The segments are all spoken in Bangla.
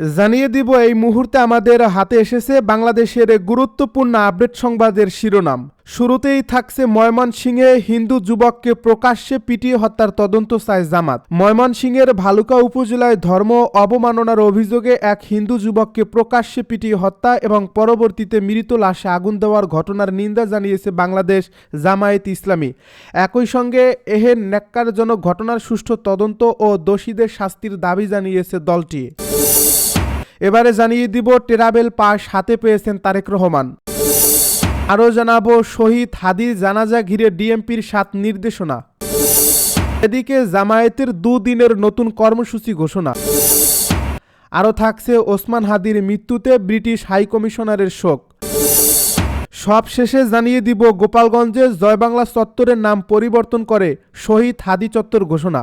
জানিয়ে দিব, এই মুহূর্তে আমাদের হাতে এসেছে বাংলাদেশের গুরুত্বপূর্ণ আপডেট সংবাদের শিরোনাম। শুরুতেই থাকছে ময়মনসিংহে হিন্দু যুবককে প্রকাশ্যে পিটিয়ে হত্যার তদন্ত চায় জামাত। ময়মনসিংহের ভালুকা উপজেলায় ধর্ম অবমাননার অভিযোগে এক হিন্দু যুবককে প্রকাশ্যে পিটিয়ে হত্যা এবং পরবর্তীতে মৃত লাশে আগুন দেওয়ার ঘটনার নিন্দা জানিয়েছে বাংলাদেশ জামায়াত ইসলামী। একই সঙ্গে এহেন ন্যাক্কারজনক ঘটনার সুষ্ঠু তদন্ত ও দোষীদের শাস্তির দাবি জানিয়েছে দলটি। এবারে জানিয়ে দিব, টেরাবেল পাস হাতে পেয়েছেন তারেক রহমান। আরও জানাব, শহীদ হাদির জানাজা ঘিরে ডিএমপির সাত নির্দেশনা। এদিকে জামায়াতের দুদিনের নতুন কর্মসূচি ঘোষণা। আরও থাকছে ওসমান হাদির মৃত্যুতে ব্রিটিশ হাই কমিশনারের শোক। সব শেষে জানিয়ে দিব, গোপালগঞ্জে জয়বাংলা চত্বরের নাম পরিবর্তন করে শহীদ হাদি চত্বর ঘোষণা।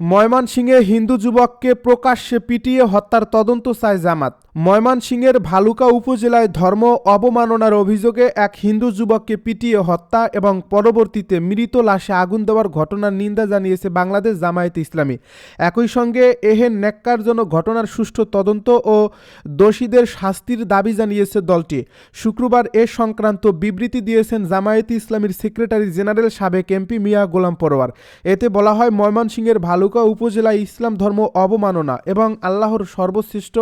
ময়মনসিংহে হিন্দু যুবককে প্রকাশ্যে পিটিয়ে হত্যার তদন্ত চায় জামাত। ময়মনসিংহের ভালুকা উপজেলায় ধর্ম অবমাননার অভিযোগে এক হিন্দু যুবককে পিটিয়ে হত্যা এবং পরবর্তীতে মৃত লাশে আগুন দেওয়ার ঘটনার নিন্দা জানিয়েছে বাংলাদেশ জামায়াত ইসলামী। একই সঙ্গে এহেন ন্যাক্কারজনক ঘটনার সুষ্ঠু তদন্ত ও দোষীদের শাস্তির দাবি জানিয়েছে দলটি। শুক্রবার এ সংক্রান্ত বিবৃতি দিয়েছেন জামায়াত ইসলামীর সেক্রেটারি জেনারেল সাবেক এমপি মিয়া গোলাম পরোয়ার। এতে বলা হয়, ময়মনসিংহের ভালুকা উপজেলায় ইসলাম ধর্ম অবমাননা এবং আল্লাহর সর্বশ্রেষ্ঠ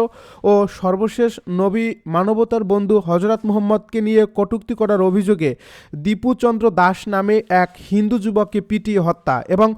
ও সর্বশেষ নবী মানবতার বন্ধু হজরত মুহম্মদকে নিয়ে কটুক্তি করার অভিযোগে দীপুচন্দ্র দাস নামে এক হিন্দু যুবককে পিটিয়ে হত্যা এবং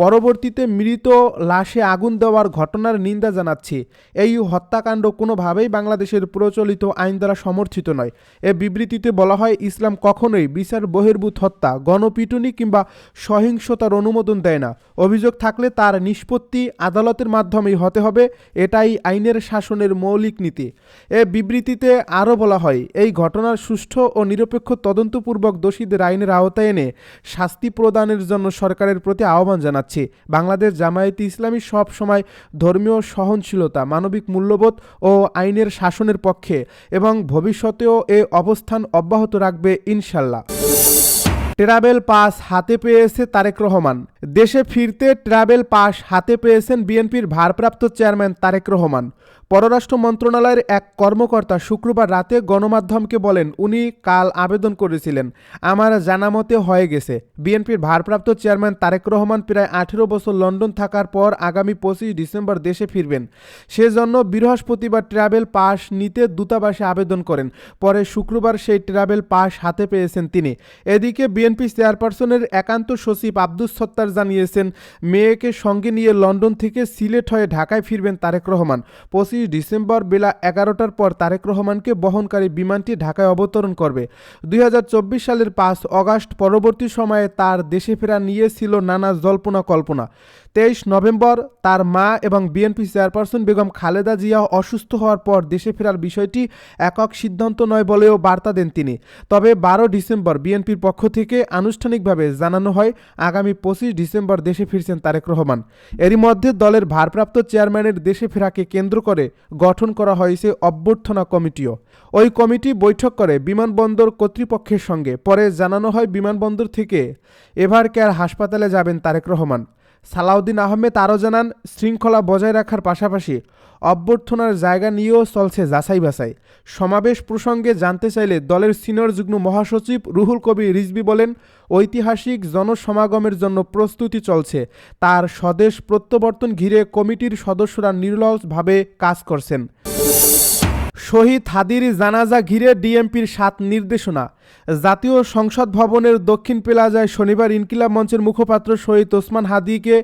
পরবর্তীতে মৃত লাশে আগুন দেওয়ার ঘটনার নিন্দা জানাচ্ছি। এই হত্যাকাণ্ড কোনোভাবেই বাংলাদেশের প্রচলিত আইন দ্বারা সমর্থিত নয়। এ বিবৃতিতে বলা হয়, ইসলাম কখনোই বিচার বহির্ভূত হত্যা, গণপিটুনি কিংবা সহিংসতার অনুমোদন দেয় না। অভিযোগ থাকলে তার নিষ্পত্তি আদালতের মাধ্যমেই হতে হবে, এটাই আইনের শাসনের মৌলিক নীতি। এ বিবৃতিতে আরও বলা হয়, এই ঘটনার সুষ্ঠু ও নিরপেক্ষ তদন্তপূর্বক দোষীদের আইনের আওতায় এনে শাস্তি প্রদানের জন্য সরকারের প্রতি আহ্বান জানাচ্ছি। বাংলাদেশ জামায়াতে ইসলামী সব সময় ধর্মীয় সহনশীলতা, মানবিক মূল্যবোধ ও আইনের শাসনের পক্ষে এবং ভবিষ্যতেও এ অবস্থান অব্যাহত রাখবে ইনশাল্লাহ। ট্রাভেল পাস হাতে পেয়েছে তারেক রহমান। দেশে ফিরতে ট্রাভেল পাস হাতে পেয়েছেন বিএনপির ভারপ্রাপ্ত চেয়ারম্যান তারেক রহমান। পররাষ্ট্র মন্ত্রণালয়ের এক কর্মকর্তা শুক্রবার রাতে গণমাধ্যমকে বলেন, উনি কাল আবেদন করেছিলেন। আমার জানামতে হয়ে গেছে। বিএনপির ভারপ্রাপ্ত চেয়ারম্যান তারেক রহমান প্রায় আঠেরো বছর লন্ডন থাকার পর আগামী পঁচিশ ডিসেম্বর দেশে ফিরবেন। সেজন্য বৃহস্পতিবার ট্রাভেল পাস নিতে দূতাবাসে আবেদন করেন। পরে শুক্রবার সেই ট্রাভেল পাস হাতে পেয়েছেন তিনি। এদিকে বিএনপি চেয়ারপারসনের একান্ত সচিব আব্দুস সত্তার জানিয়েছেন, মেয়েকে সঙ্গে নিয়ে লন্ডন থেকে সিলেট হয়ে ঢাকায় ফিরবেন তারেক রহমান। পঁচিশ ডিসেম্বর বেলা এগারোটার পর তারেক রহমানকে বহনকারী বিমানটি ঢাকায় অবতরণ করবে। দুই হাজার চব্বিশ সালের পাঁচ অগাস্ট পরবর্তী সময়ে তার দেশে ফেরা নিয়েছিল নানা জল্পনা কল্পনা। তেইশ নভেম্বর তার মা এবং বিএনপি চেয়ারপারসন বেগম খালেদা জিয়া অসুস্থ হওয়ার পর দেশে ফেরার বিষয়টি একক সিদ্ধান্ত নয় বলেও বার্তা দেন তিনি। তবে বারো ডিসেম্বর বিএনপির পক্ষ থেকে আনুষ্ঠানিকভাবে জানানো হয়, আগামী পঁচিশ ডিসেম্বর দেশে ফিরছেন তারেক রহমান। এরই মধ্যে দলের ভারপ্রাপ্ত চেয়ারম্যানের দেশে ফেরাকে কেন্দ্র করে গঠন করা হয়েছে অভ্যর্থনা কমিটিও। ওই কমিটি বৈঠক করে বিমানবন্দর কর্তৃপক্ষের সঙ্গে। পরে জানানো হয়, বিমানবন্দর থেকে এভার কেয়ার হাসপাতালে যাবেন তারেক রহমান। সালাউদ্দিন আহমেদ আরও জানান, শৃঙ্খলা বজায় রাখার পাশাপাশি অভ্যর্থনার জায়গা নিয়েও চলছে যাচাই বাছাই। সমাবেশ প্রসঙ্গে জানতে চাইলে দলের সিনিয়র যুগ্ম মহাসচিব রুহুল কবির রিজবি বলেন, ঐতিহাসিক জনসমাগমের জন্য প্রস্তুতি চলছে। তার স্বদেশ প্রত্যাবর্তন ঘিরে কমিটির সদস্যরা নির্লসভাবে কাজ করছেন। শহীদ হাদির জানাজা ঘিরে ডিএমপির সাত নির্দেশনা। জাতীয় সংসদ ভবনের দক্ষিণ প্লাজায় শনিবার ইনকিলাব মঞ্চের মুখপাত্র শহীদ ওসমান হাদিকে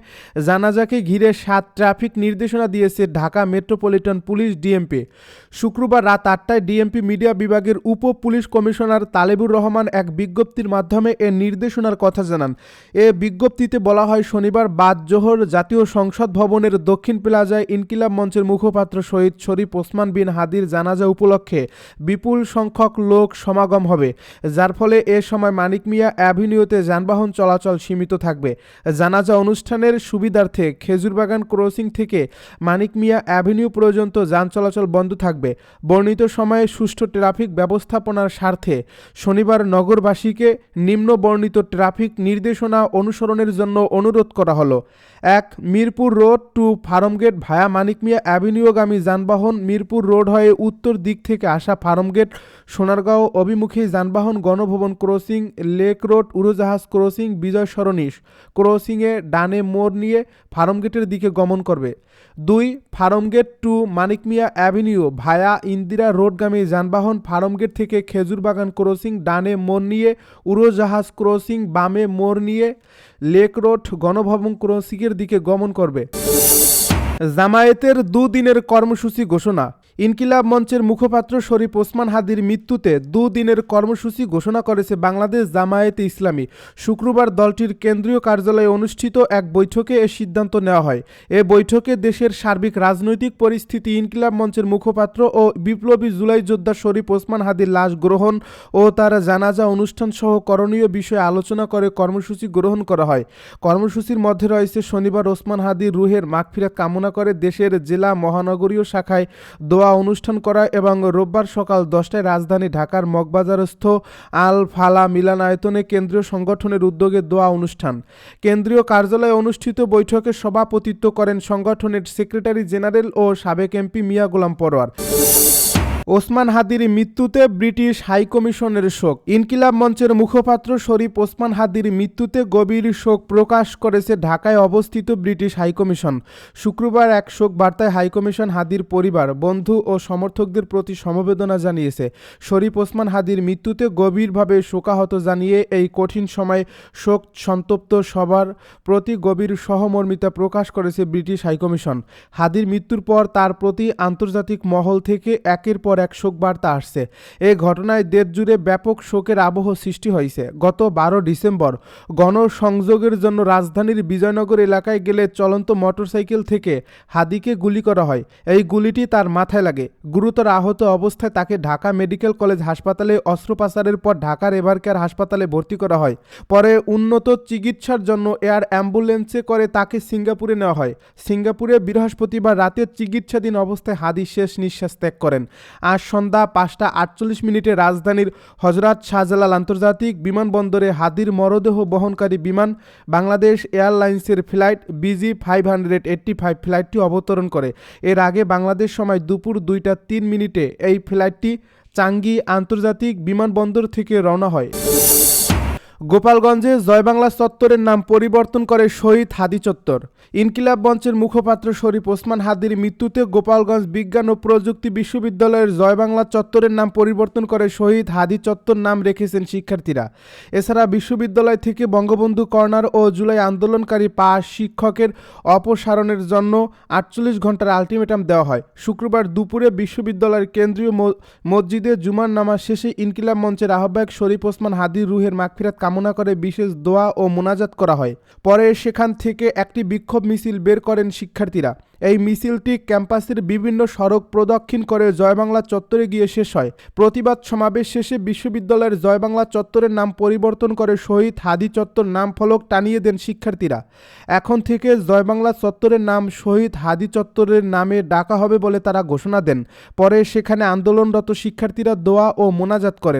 জানাজাকে ঘিরে সাত ট্রাফিক নির্দেশনা দিয়েছে ঢাকা মেট্রোপলিটন পুলিশ ডিএমপি। শুক্রবার রাত আটটায় ডিএমপি মিডিয়া বিভাগের উপ পুলিশ কমিশনার তালেবুর রহমান এক বিজ্ঞপ্তির মাধ্যমে এ নির্দেশনার কথা জানান। এ বিজ্ঞপ্তিতে বলা হয়, শনিবার বাদ জোহর জাতীয় সংসদ ভবনের দক্ষিণ প্লাজায় ইনকিলাব মঞ্চের মুখপাত্র শহীদ শরীফ ওসমান বিন হাদির জানাজা উপলক্ষে বিপুল সংখ্যক লোক সমাগম হবে। যার ফলে এ সময় মানিক মিয়া অ্যাভিনিউতে যানবাহন চলাচল সীমিত থাকবে। জানাজা অনুষ্ঠানের সুবিধার্থে খেজুরবাগান ক্রসিং থেকে মানিক মিয়া অ্যাভিনিউ পর্যন্ত যান চলাচল বন্ধ থাকবে। বর্ণিত সময়ে সুষ্ঠু ট্রাফিক ব্যবস্থাপনার স্বার্থে শনিবার নগরবাসীকে নিম্ন বর্ণিত ট্রাফিক নির্দেশনা অনুসরণের জন্য অনুরোধ করা হলো। এক, Mirpur road. To, Farmgate via Manik Mia অ্যাভিনিউগামী যানবাহন মিরপুর রোড হয়ে উত্তর দিক থেকে আসা ফার্মগেট সোনারগাঁও অভিমুখী যানবাহন গণভবন, ক্রসিং, লেক রোড, উড়োজাহাজ, ক্রসিং, বিজয় সরণি ক্রসিংয়ে ডানে মোড় নিয়ে ফার্মগেটের দিকে গমন করবে। দুই Farmgate to Manik Mia avenue via Indira রোডগামী যানবাহন ফার্মগেট থেকে খেজুরবাগান ক্রসিং ডানে মোড় নিয়ে উড়োজাহাজ ক্রসিং বামে মোড় নিয়ে লেক রোড, গণভবন ক্রসিংয়ের দিকে গমন করবে। জামায়াতের দুদিনের কর্মসূচি ঘোষণা। ইনকিলাব মঞ্চের মুখপাত্র শরীফ ওসমান হাদির মৃত্যুতে দুদিনের কর্মসূচি ঘোষণা করেছে বাংলাদেশ জামায়াতে ইসলামী। শুক্রবার দলটির কেন্দ্রীয় কার্যালয়ে অনুষ্ঠিত এক বৈঠকে এ সিদ্ধান্ত নেওয়া হয়। এ বৈঠকে দেশের সার্বিক রাজনৈতিক পরিস্থিতি, ইনকিলাব মঞ্চের মুখপাত্র ও বিপ্লবী জুলাই যোদ্ধা শরীফ ওসমান হাদির লাশ গ্রহণ ও তার জানাজা অনুষ্ঠান সহ করণীয় বিষয়ে আলোচনা করে কর্মসূচি গ্রহণ করা হয়। কর্মসূচির মধ্যে রয়েছে শনিবার ওসমান হাদির রুহের মাগফিরাত কামনা করে দেশের জেলা মহানগরীয় শাখায় দোয়া অনুষ্ঠান করা এবং রোববার সকাল দশটায় রাজধানী ঢাকার মগবাজারস্থ আল ফালা মিলানায়তনে কেন্দ্রীয় সংগঠনের উদ্যোগে দোয়া অনুষ্ঠান। কেন্দ্রীয় কার্যালয়ে অনুষ্ঠিত বৈঠকে সভাপতিত্ব করেন সংগঠনের সেক্রেটারি জেনারেল ও সাবেক এমপি মিয়া গোলাম পরোয়ার। ওসমান হাদির মৃত্যুতে ব্রিটিশ হাইকমিশনের শোক। ইনকিলাব মঞ্চের মুখপাত্র শরীফ ওসমান হাদির মৃত্যুতে গভীর শোক প্রকাশ করেছে ঢাকায় অবস্থিত ব্রিটিশ হাইকমিশন শুক্রবার এক শোক বার্তায় হাইকমিশন হাদির পরিবার, বন্ধু ও সমর্থকদের প্রতি সমবেদনা জানিয়েছে। শরীফ ওসমান হাদির মৃত্যুতে গভীরভাবে শোকাহত জানিয়ে এই কঠিন সময়ে শোক সন্তপ্ত সবার প্রতি গভীর সহমর্মিতা প্রকাশ করেছে ব্রিটিশ হাইকমিশন হাদির মৃত্যুর পর তার প্রতি আন্তর্জাতিক মহল থেকে একের পর এক শোক বার্তা আসছে। এ ঘটনায় দেশ জুড়ে ব্যাপক শোকের আবহ সৃষ্টি হয়েছে গত বারো ডিসেম্বর গণসংযোগের জন্য রাজধানীর বিজয়নগর এলাকায় গেলে চলন্ত মোটরসাইকেল থেকে হাদিকে গুলি করা হয়। এই গুলিটি তার মাথায় লাগে। গুরুতর আহত অবস্থায় তাকে ঢাকা মেডিকেল কলেজ হাসপাতালে অস্ত্রোপচারের পর ঢাকার এভারকেয়ার হাসপাতালে ভর্তি করা হয়। পরে উন্নত চিকিৎসার জন্য এয়ার অ্যাম্বুলেন্সে করে তাকে সিঙ্গাপুরে নেওয়া হয়। সিঙ্গাপুরে বৃহস্পতিবার রাতে চিকিৎসাধীন অবস্থায় হাদি শেষ নিঃশ্বাস ত্যাগ করেন। আজ সন্ধ্যা পাঁচটা আটচল্লিশ মিনিটে রাজধানীর হজরত শাহজালাল আন্তর্জাতিক বিমানবন্দরে হাদির মরদেহ বহনকারী বিমান বাংলাদেশ এয়ারলাইন্সের flight BG five hundred eighty five ফ্লাইটটি অবতরণ করে। এর আগে বাংলাদেশ সময় দুপুর দুইটা তিন মিনিটে এই ফ্লাইটটি চাঙ্গি আন্তর্জাতিক বিমানবন্দর থেকে রওনা হয়। গোপালগঞ্জে জয়বাংলা চত্বরের নাম পরিবর্তন করে শহীদ হাদি চত্বর। ইনকিলাব মঞ্চের মুখপাত্র শরীফ ওসমান হাদির মৃত্যুতে গোপালগঞ্জ বিজ্ঞান ও প্রযুক্তি বিশ্ববিদ্যালয়ের জয়বাংলা চত্বরের নাম পরিবর্তন করে শহীদ হাদি চত্বর নাম রেখেছেন শিক্ষার্থীরা। এছাড়া বিশ্ববিদ্যালয় থেকে বঙ্গবন্ধু কর্নার ও জুলাই আন্দোলনকারী পাঁচ শিক্ষকের অপসারণের জন্য আটচল্লিশ ঘণ্টার আলটিমেটাম দেওয়া হয়। শুক্রবার দুপুরে বিশ্ববিদ্যালয়ের কেন্দ্রীয় মসজিদে জুমার নামাজ শেষে ইনকিলাব মঞ্চের আহ্বায়ক শরীফ ওসমান হাদির রুহের মাগফিরাত কামনা করে বিশেষ দোয়া ও মোনাজাত করা হয়। পরে সেখান থেকে একটি বিক্ষোভ মিছিল বের করেন শিক্ষার্থীরা। এই মিছিলটি ক্যাম্পাসের বিভিন্ন সড়ক প্রদক্ষিণ করে জয়বাংলা চত্বরে গিয়ে শেষ হয়। প্রতিবাদ সমাবেশ শেষে বিশ্ববিদ্যালয়ের জয়বাংলা চত্বরের নাম পরিবর্তন করে শহীদ হাদি চত্বর নাম ফলক টানিয়ে দেন শিক্ষার্থীরা। এখন থেকে জয়বাংলা চত্বরের নাম শহীদ হাদি চত্বরের নামে ডাকা হবে বলে তারা ঘোষণা দেন। পরে সেখানে আন্দোলনরত শিক্ষার্থীরা দোয়া ও মোনাজাত করেন।